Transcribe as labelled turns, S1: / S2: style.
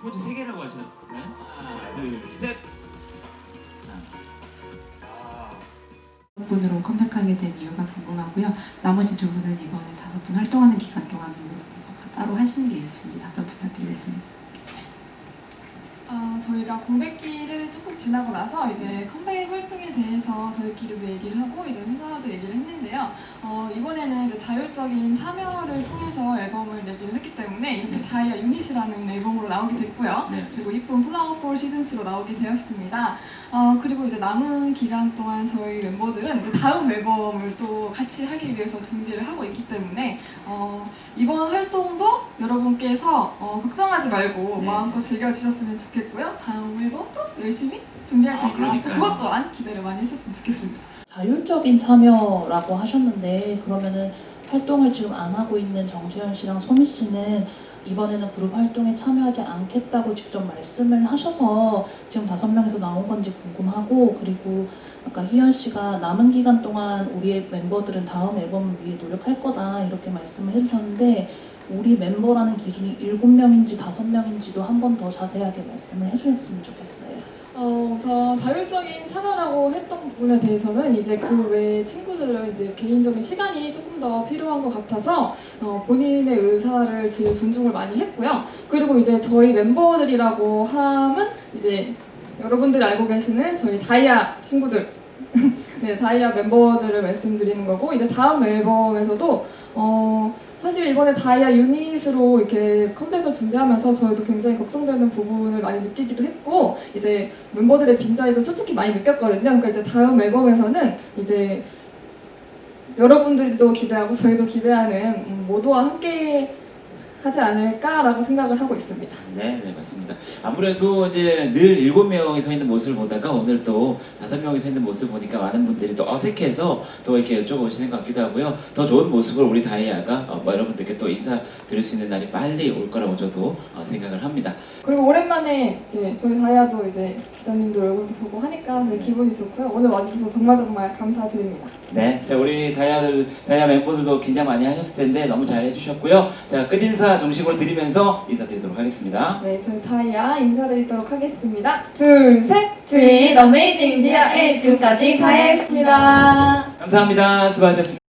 S1: 포즈 세 개라고 하셨나요? 하나, 둘, 셋. 아,
S2: 분으로 컴백하게 된 이유가 궁금하고요. 나머지 두 분은 이번에 다섯 분 활동하는 기간 동안 뭐 따로 하시는 게 있으신지 답변 부탁드리겠습니다.
S3: 아, 저희가 공백기를 조금 지나고 나서 이제 컴백 저희끼리도 얘기를 하고 이제 회사와도 얘기를 했는데요. 어, 이번에는 이제 자율적인 참여를 통해서 앨범을 내기를 했기 때문에 이렇게 다이아 유닛이라는 앨범으로 나오게 됐고요.
S1: 네.
S3: 그리고 이쁜 플라워 폴 시즌스로 나오게 되었습니다. 어, 그리고 이제 남은 기간 동안 저희 멤버들은 이제 다음 앨범을 또 같이 하기 위해서 준비를 하고 있기 때문에 어, 이번 활동도 여러분께서 어, 걱정하지 말고
S1: 네.
S3: 마음껏 즐겨주셨으면 좋겠고요. 다음 앨범도 열심히 준비할
S1: 아,
S3: 테니까
S1: 그러니까요.
S3: 그것 또한 기대를 많이 했었으면 좋겠습니다.
S4: 자율적인 참여라고 하셨는데 그러면은 활동을 지금 안 하고 있는 정재현 씨랑 소미 씨는 이번에는 그룹 활동에 참여하지 않겠다고 직접 말씀을 하셔서 지금 다섯 명에서 나온 건지 궁금하고 그리고 아까 희연 씨가 남은 기간 동안 우리의 멤버들은 다음 앨범을 위해 노력할 거다 이렇게 말씀을 해주셨는데 우리 멤버라는 기준이 일곱 명인지 다섯 명인지도 한 번 더 자세하게 말씀을 해주셨으면 좋겠어요.
S3: 어, 우선 자율적인 참여라고 했던 부분에 대해서는 이제 그외 친구들은 이제 개인적인 시간이 조금 더 필요한 것 같아서 어, 본인의 의사를 제일 존중을 많이 했고요. 그리고 이제 저희 멤버들이라고 함은 이제 여러분들이 알고 계시는 저희 다이아 친구들, 네 다이아 멤버들을 말씀드리는 거고 이제 다음 앨범에서도 어, 사실 이번에 다이아 유닛으로 이렇게 컴백을 준비하면서 저희도 굉장히 걱정되는 부분을 많이 느끼기도 했고 이제 멤버들의 빈자리도 솔직히 많이 느꼈거든요. 그러니까 이제 다음 앨범에서는 이제 여러분들도 기대하고 저희도 기대하는 음, 모두와 함께 하지 않을까라고 생각을 하고 있습니다.
S1: 네, 네, 맞습니다. 아무래도 이제 늘 일곱 명이 서 있는 모습을 보다가 오늘 또 다섯 명이 서 있는 모습을 보니까 많은 분들이 또 어색해서 또 이렇게 여쭤보시는 것 같기도 하고요. 더 좋은 모습을 우리 다이아가 어, 뭐 여러분들께 또 인사 드릴 수 있는 날이 빨리 올 거라고 저도 어, 생각을 합니다.
S3: 그리고 오랜만에 이렇게 저희 다이아도 이제 기자님들 얼굴도 보고 되게 기분이 좋고요. 오늘 와주셔서 정말 정말 감사드립니다.
S1: 네, 자 우리 다이아들 다이아 멤버들도 긴장 많이 하셨을 텐데 너무 잘 해주셨고요. 자 끝인사 정식으로 드리면서 인사드리도록 하겠습니다.
S3: 네, 저희 다이아 인사드리도록 하겠습니다. 둘, 셋! 트윗 어메이징 디아의 지금까지 다이아였습니다.
S1: 감사합니다. 수고하셨습니다.